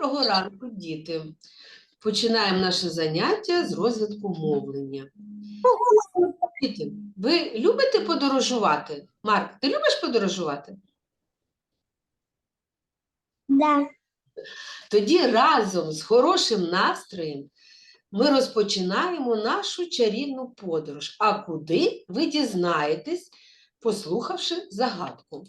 Доброго ранку, діти. Починаємо наше заняття з розвитку мовлення. Діти, ви любите подорожувати? Марк, ти любиш подорожувати? Да. Тоді разом з хорошим настроєм ми розпочинаємо нашу чарівну подорож. А куди ви дізнаєтесь, послухавши загадку.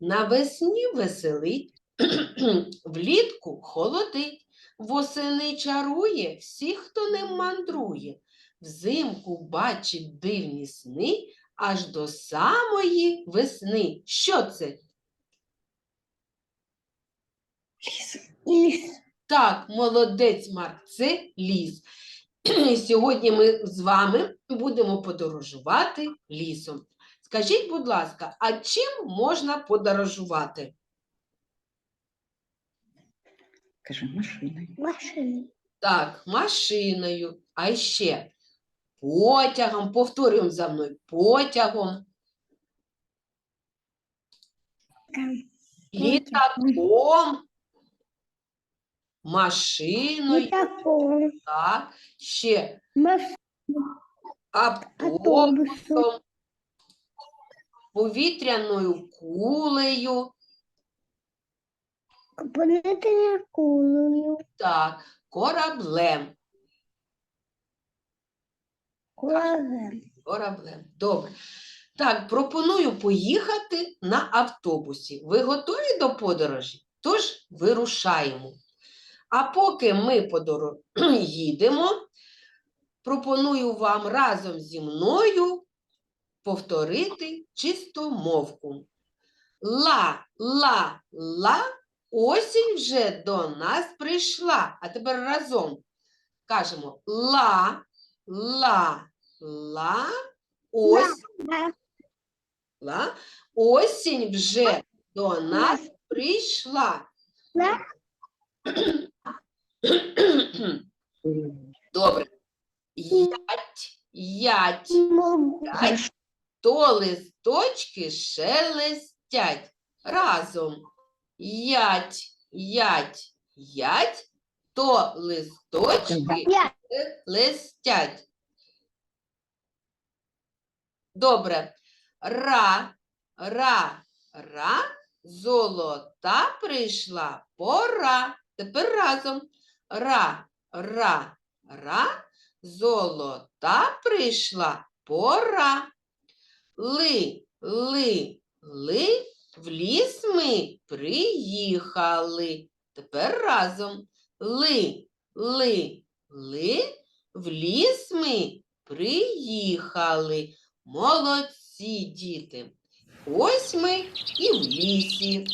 Навесні веселить, влітку холодить, восени чарує всіх, хто ним мандрує. Взимку бачить дивні сни аж до самої весни. Що це? Ліс. Так, молодець, Марк, це ліс. Сьогодні ми з вами будемо подорожувати лісом. Скажіть, будь ласка, а чим можна подорожувати? Кажи машиною. Машини. Так, машиною, а ще потягом, повторюємо за мною, потягом, літаком, машиною, Літаком. так, ще Маш... автобусом, Автобусом. повітряною кулею, Планетою кулею. так, кораблем. Кулаген. Кораблем. Добре. Так, пропоную поїхати на автобусі. Ви готові до подорожі? Тож вирушаємо. А поки ми подоро... їдемо, пропоную вам разом зі мною повторити чистомовку. Ла, ла, ла, осінь вже до нас прийшла. А тепер разом кажемо ла, ла, ла, Да. ла, осінь вже до нас прийшла. Добре. Ять, ять, ять, то листочки шелестять. Разом. Ять, ять, ять, то листочки листять. Добре. Ра, ра, ра, золота прийшла пора. Тепер разом. Ра, ра, ра, золота прийшла пора. Ли, ли, ли, в ліс ми приїхали. Тепер разом. Ли, ли, ли, в ліс ми приїхали. Молодці діти. Ось ми і в лісі.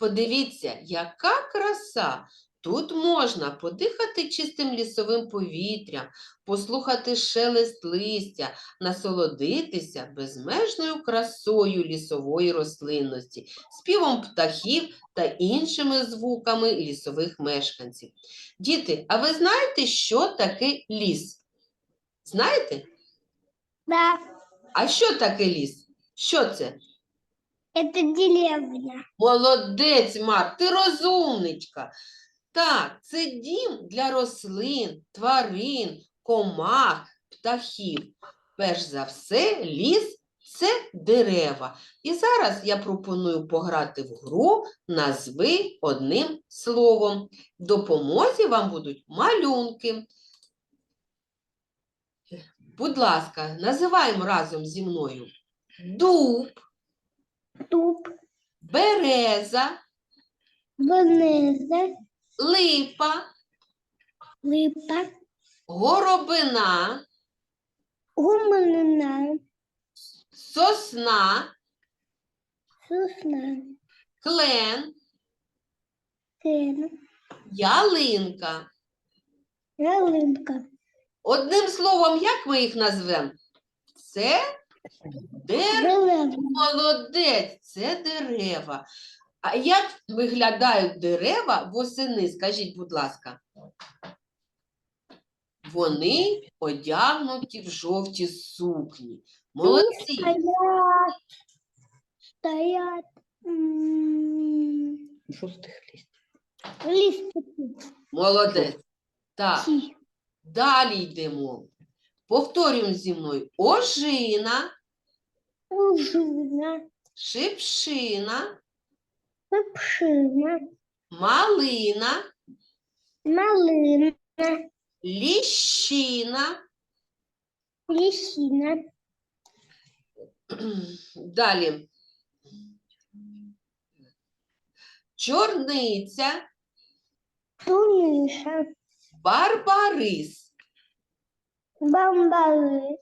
Подивіться, яка краса! Тут можна подихати чистим лісовим повітрям, послухати шелест листя, насолодитися безмежною красою лісової рослинності, співом птахів та іншими звуками лісових мешканців. Діти, а ви знаєте, що таке ліс? Знаєте? Да. А що таке ліс? Що це? Это деревня. Молодець, Марк, ти розумничка. Так, це дім для рослин, тварин, комах, птахів. Перш за все, ліс це дерева. І зараз я пропоную пограти в гру назви одним словом. В допомозі вам будуть малюнки. Будь ласка, називаємо разом зі мною дуб, Туп. береза, Венеза. липа, Липа. горобина, Гуманина. сосна, Сосна. клен, Сена. ялинка. Ялинка. Одним словом, як ми їх назвемо? Це Деревня. Молодець, це дерева. А як виглядають дерева восени? Скажіть, будь ласка. Вони одягнуті в жовті сукні. Молодці. Стоят. Стоят. м, Жовтих листів. Листики. Молодець. Так, далі йдемо. Повторюємо зі мною. Ожина, Ужина. шипшина, Пепшина. малина, Малина. ліщина. Лисина. Далі. Чорниця, Туниша. барбарис. Бамбары.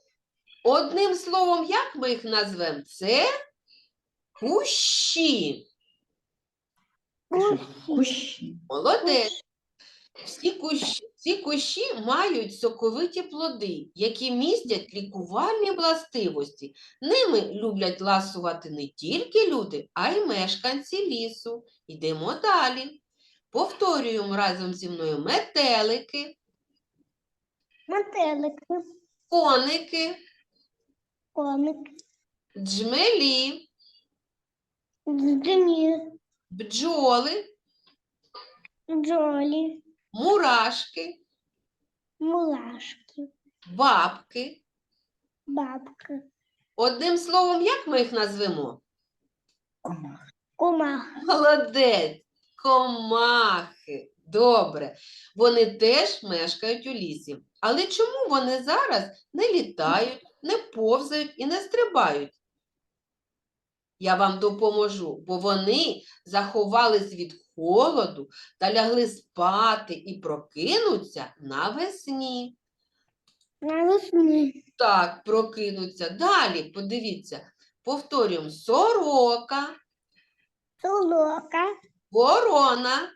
Одним словом, як ми їх назвемо? Це кущі. Кущі. Молодець. Всі кущі, ці кущі мають соковиті плоди, які містять лікувальні властивості. Ними люблять ласувати не тільки люди, а й мешканці лісу. Йдемо далі. Повторюємо разом зі мною метелики, Мотелики. коники, Коник. джмелі, Дмир. бджоли, Джоли. мурашки, Мулашки. бабки. Бабка. Одним словом, як ми їх назвемо? Комах. Кумах. Молодець, комахи. Добре. Вони теж мешкають у лісі. Але чому вони зараз не літають, не повзають і не стрибають? Я вам допоможу, бо вони заховались від холоду та лягли спати і прокинуться навесні. На весны. Так, прокинуться. Далі, подивіться, повторюємо: сорока, Солока. ворона,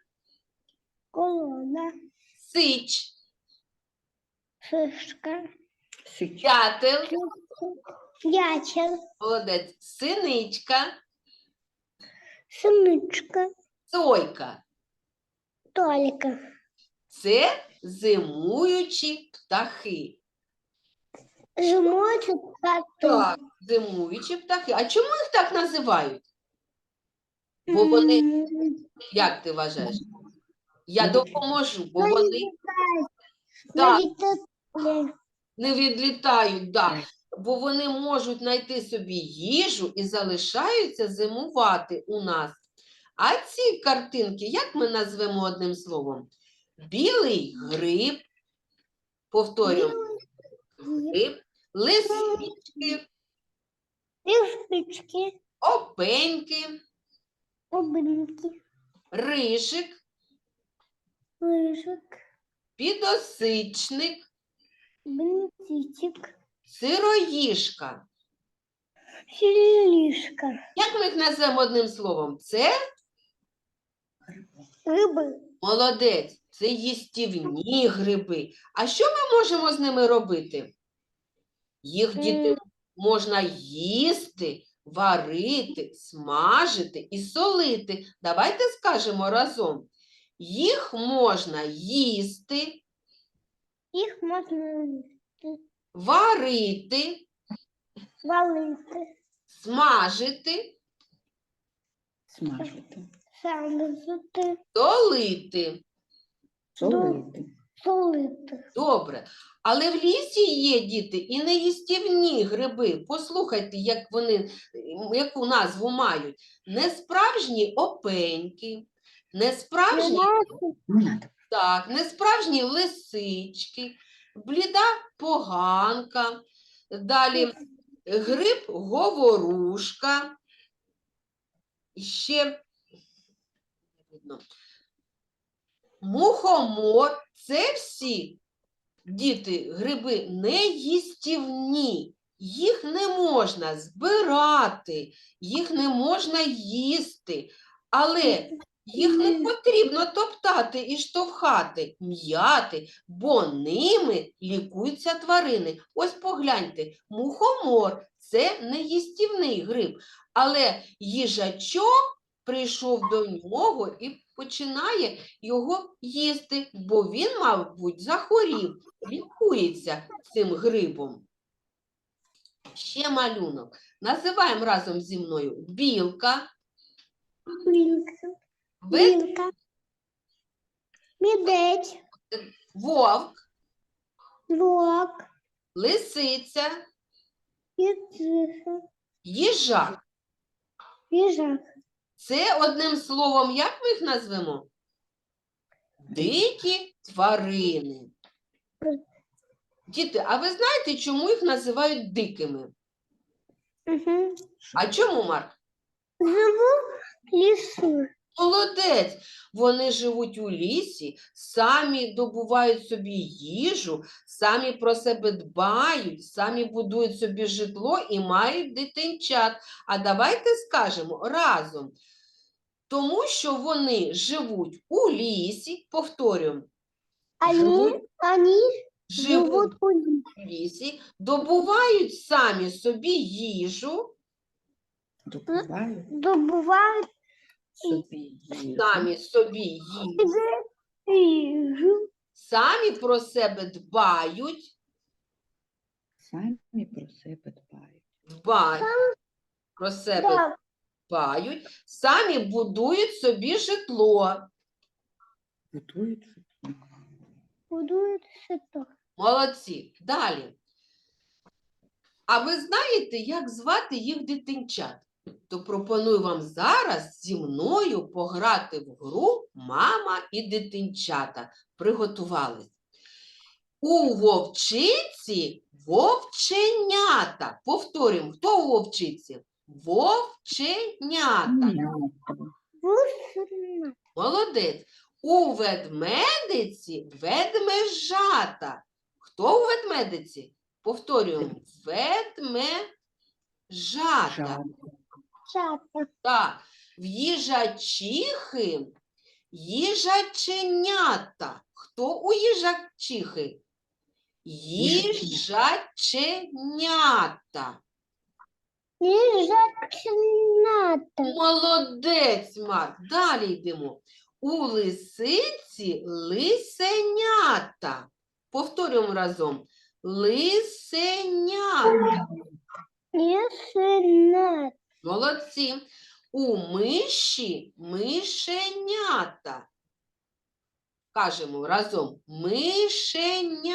Колона. сич, Шишка. Сич. дятел, Ячер. молодець, синичка, Сынычка. сойка. Толика. Це зимуючі птахи. Жмотик коту. Так, зимуючі птахи. А чому їх так називають? Бо вони, як ти вважаєш? Я допоможу, бо вони. Так. Не відлітають, да. бо вони можуть знайти собі їжу і залишаються зимувати у нас. А ці картинки, як ми назвемо одним словом? Білий гриб, повторюємо, гриб, лисички, Листочки. опеньки, Обринки. рижик, Лыжик. підосичник, Бинтичек. сироїжка. Селишка. Як ми їх назвемо одним словом? Це Рыбы. Молодець, це їстівні гриби. А що ми можемо з ними робити? Їх діти можна їсти, варити, смажити і солити. Давайте скажемо разом. Їх можна їсти, Их можно варити, валыты. смажити, Смажити. Самзуты. солити. Солити. Солыты. Добре. Але в лісі є діти і неїстівні гриби. Послухайте, як вони, м, яку назву мають. Несправжні опеньки, несправжні, Не надо. так, несправжні лисички, бліда поганка, далі гриб говорушка. Ще. Мухомор це всі діти, гриби неїстівні. Їх не можна збирати, їх не можна їсти. Але Їх не потрібно топтати і штовхати, м'яти, бо ними лікуються тварини. Ось погляньте, мухомор це не їстівний гриб, але їжачок прийшов до нього і починає його їсти, бо він, мабуть, захворів, лікується цим грибом. Ще малюнок. Називаємо разом зі мною білка, Білка. Вед- Білка. Медведь. вовк, Вовк. лисиця, їжак. Їжак. Це одним словом, як ми їх назвемо? Дикі тварини. Діти, а ви знаєте, чому їх називають дикими? Угу. А чому, Марк? Живу в лісу. Молодець! Вони живуть у лісі, самі добувають собі їжу, самі про себе дбають, самі будують собі житло і мають дитинчат. А давайте скажемо разом. Тому що вони живуть у лісі, повторюємо, Они, Живут- они живуть у лісі. добувають самі собі їжу, Добувають собі їжу. самі собі їжу, їжу. самі про себе дбають, Самі про себе дбають. дбають про себе дбають, самі будують собі житло. Будують житло. Будують сито. Молодці. Далі. А ви знаєте, як звати їх дитинчат? То пропоную вам зараз зі мною пограти в гру Мама і дитинчата. Приготувались. У вовчиці вовченята. Повторюємо, хто у вовчиці? Вовченята. Молодець. У ведмедиці ведмежата. Хто у ведмедиці? Повторюємо. Ведмежата. Жаба. Так. В їжачихи їжаченята. Хто у їжачихи? Їжаченята. Їжачната. Молодець, Марк. Далі йдемо. У лисиці лисенята. Повторюємо разом. Лисенята. Лісенат. Молодці. У миші мишенята. Кажемо разом. Мишенята.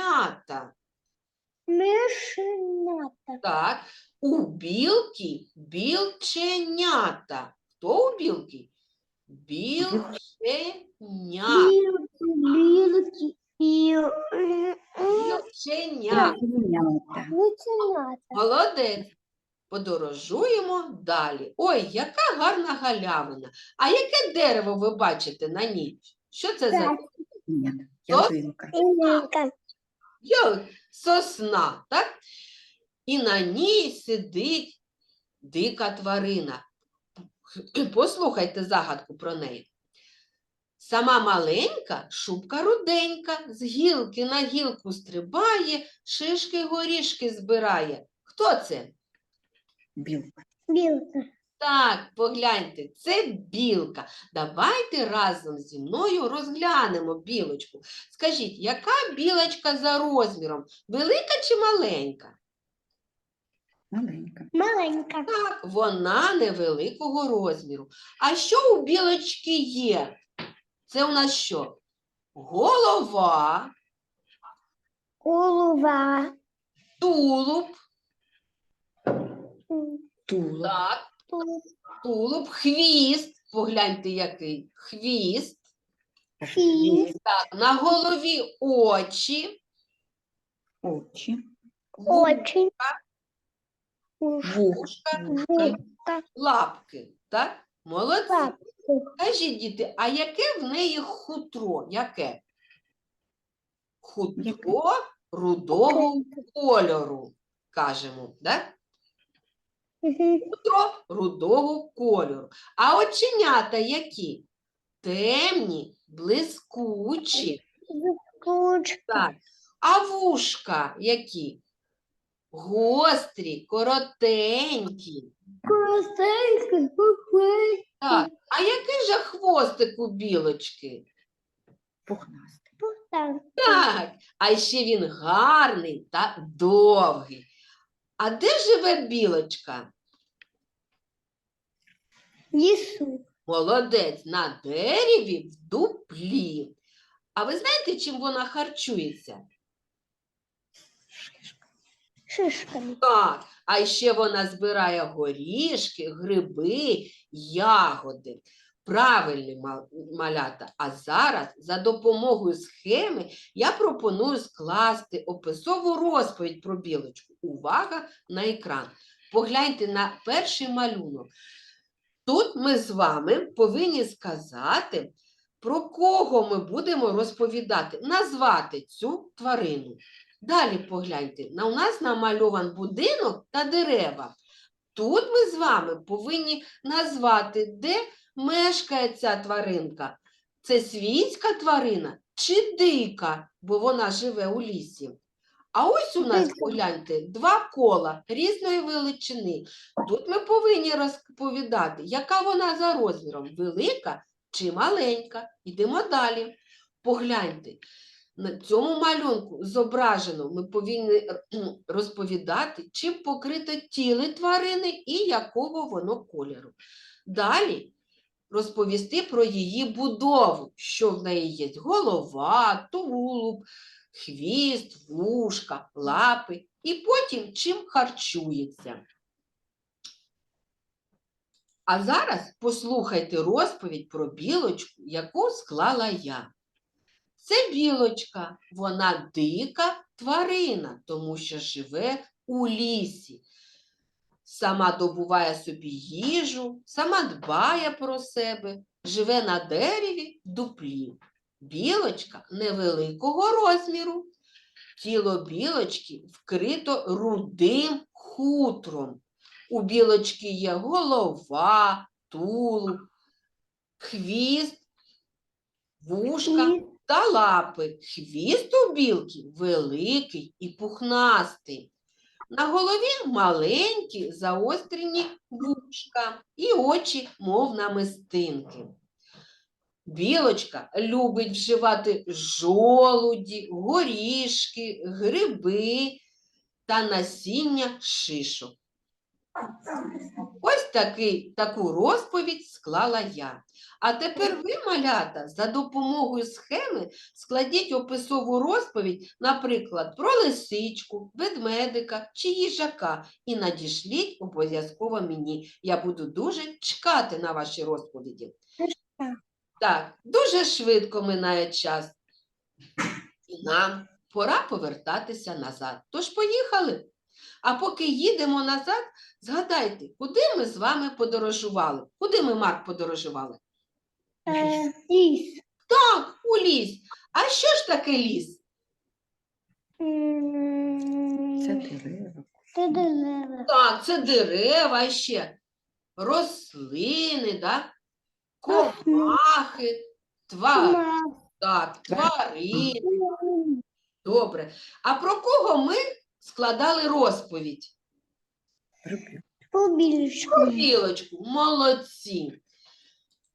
Мишената. Так. У білки білченята. Хто у білки? Білченята. Білки, білки, біл. Білченята. Молодець. Подорожуємо далі. Ой, яка гарна галявина. А яке дерево ви бачите на ніч? Що це за. Ялинка. Сосна, так? І на ній сидить дика тварина. Послухайте загадку про неї. Сама маленька, шубка руденька, з гілки на гілку стрибає, шишки горішки збирає. Хто це? Білка. Білка. Так, погляньте, це білка. Давайте разом зі мною розглянемо білочку. Скажіть, яка білочка за розміром? Велика чи маленька? Маленька. Маленька. Так, вона невеликого розміру. А що у білочки є? Це у нас що? Голова, Голова. тулуб, Тула. так, тулуб, хвіст. Погляньте, який хвіст. Хвіст. Так, на голові очі, Очі. Очі. Вушка, Вушка. лапки. Так? Молодці. Лапки. Скажіть, діти, а яке в неї хутро? Яке? Хутро рудого кольору, кажемо, да? Хутро рудого кольору. А оченята які? темні, блискучі. Куч. Так. А вушка які? Гострі, коротенькі. Красивий. Кукуй. Так. А який же хвостик у білочки? Пухнастий. Пухтан. Так. А ще він гарний та довгий. А де живе білочка? Лісу. Молодець на дереві в дуплі. А ви знаєте, чим вона харчується? Шишками. Так, а ще вона збирає горішки, гриби, ягоди. Правильні малята. А зараз за допомогою схеми я пропоную скласти описову розповідь про білочку. Увага на екран. Погляньте на перший малюнок. Тут ми з вами повинні сказати, про кого ми будемо розповідати, назвати цю тварину. Далі погляньте, у нас намальован будинок та дерева. Тут ми з вами повинні назвати, де мешкає ця тваринка. Це свійська тварина чи дика, бо вона живе у лісі. А ось у нас, погляньте, два кола різної величини. Тут ми повинні розповідати, яка вона за розміром, велика чи маленька. Йдемо далі. Погляньте, на цьому малюнку зображено, ми повинні е, розповідати, чим покрите тіло тварини і якого воно кольору. Далі розповісти про її будову, що в неї є голова, тулуб, хвіст, вушка, лапи, і потім чим харчується. А зараз послухайте розповідь про білочку, яку склала я. Це білочка, вона дика тварина, тому що живе у лісі. Сама добуває собі їжу, сама дбає про себе, живе на дереві дуплі. Білочка невеликого розміру. Тіло білочки вкрито рудим хутром. У білочки є голова, тулуб, хвіст, вушка та лапи. Хвіст у білки великий і пухнастий. На голові маленькі заострені вушка і очі, мов намистинки. Білочка любить вживати жолуді, горішки, гриби та насіння шишок. Ось такий, таку розповідь склала я. А тепер ви, малята, за допомогою схеми складіть описову розповідь, наприклад, про лисичку, ведмедика чи їжака і надішліть обов'язково мені. Я буду дуже чекати на ваші розповіді. Так. Дуже швидко минає час. І нам пора повертатися назад. Тож поїхали. А поки їдемо назад, згадайте, куди ми з вами подорожували? Куди ми, Марк, подорожували? Е, Ліс. Так, у ліс. А що ж таке ліс? Це дерева. Це дерева. Так, це дерева ще, рослини, да? комахи, тва... Ма. так, тварини. Добре. А про кого ми складали розповідь? Про білочку. Молодці.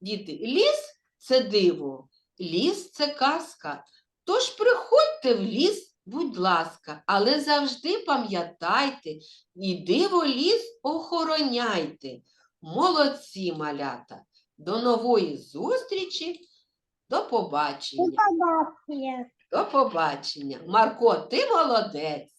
Діти, ліс це диво, ліс це казка. Тож приходьте в ліс, будь ласка, але завжди пам'ятайте і диво ліс охороняйте. Молодці, малята. До нової зустрічі. До побачення. Побачення. До побачення. Марко, ти молодець.